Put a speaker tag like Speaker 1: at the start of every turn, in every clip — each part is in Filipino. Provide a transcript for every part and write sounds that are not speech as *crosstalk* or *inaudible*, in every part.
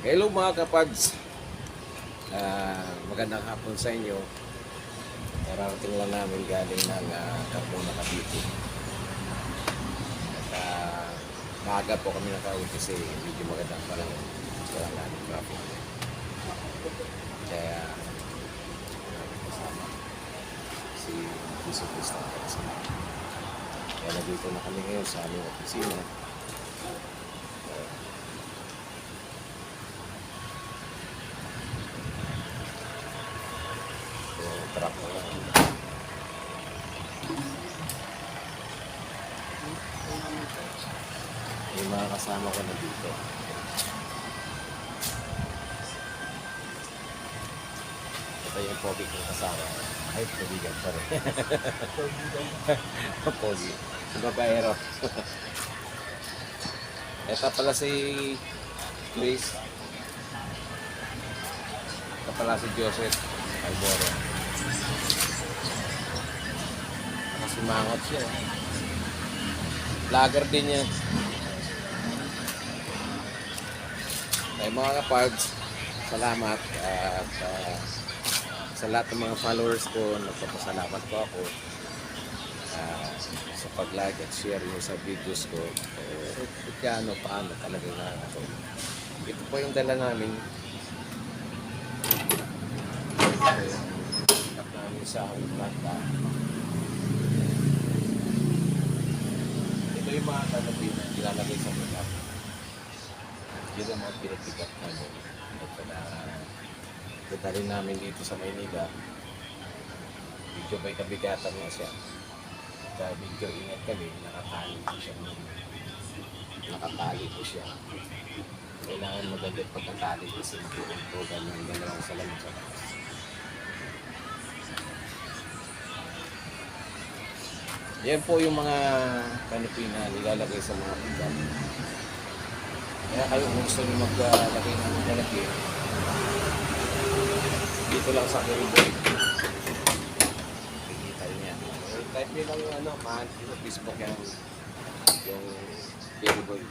Speaker 1: Hello mga kapads. Ah, magandang hapon sa inyo. Kararating lang namin galing ng uh, Carmona, Cavite. At ah, maaga po kami nakauwi kasi medyo magandang pa lang walang namin traffic. Kaya kasama si Piso Cristo kasama. Kaya nandito na kami ngayon sa aming opisina. Truck na lang. Yung mga kasama ko na dito. Ito yung pogi kong kasama. Ay, pogigan pa rin. *laughs* pogi. Babaero. *laughs* Ito pala si Chris. Ito pala si Joseph Alboro. Nakasimangot siya. eh. Vlogger din yan. Ay mga kapards, salamat at ah, sa lahat ng mga followers ko, nagpapasalamat po ako ah, sa pag-like at share nyo sa videos ko. Uh, kaya ano, paano talaga na ito. Ito po yung dala namin. Sa planta. Ito yung mga tanapin na ilalagay sa mga yun ang mga pinagbigat namin. At uh, dadalhin namin dito sa Maynila. Medyo may kabigatan nga siya. At medyo ingat kami, nakatali po siya. Nakatali po siya. Kailangan magagad pagkatali kasi magtutugan ng dalawang salamin sa Yan po yung mga kanopy na nilalagay sa mga pickup. Kaya kayo kung gusto nyo maglagay ng malaki, dito lang sa Kiriboy. Kikita nyo yan. Type nyo lang yung ano, mahal sa Facebook yung yung Kiriboy.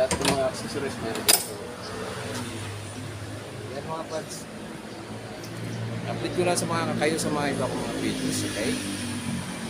Speaker 1: Lahat ng mga accessories meron dito. Yan mga pads. Update ko lang sa mga kayo sa mga iba kong mga videos, okay?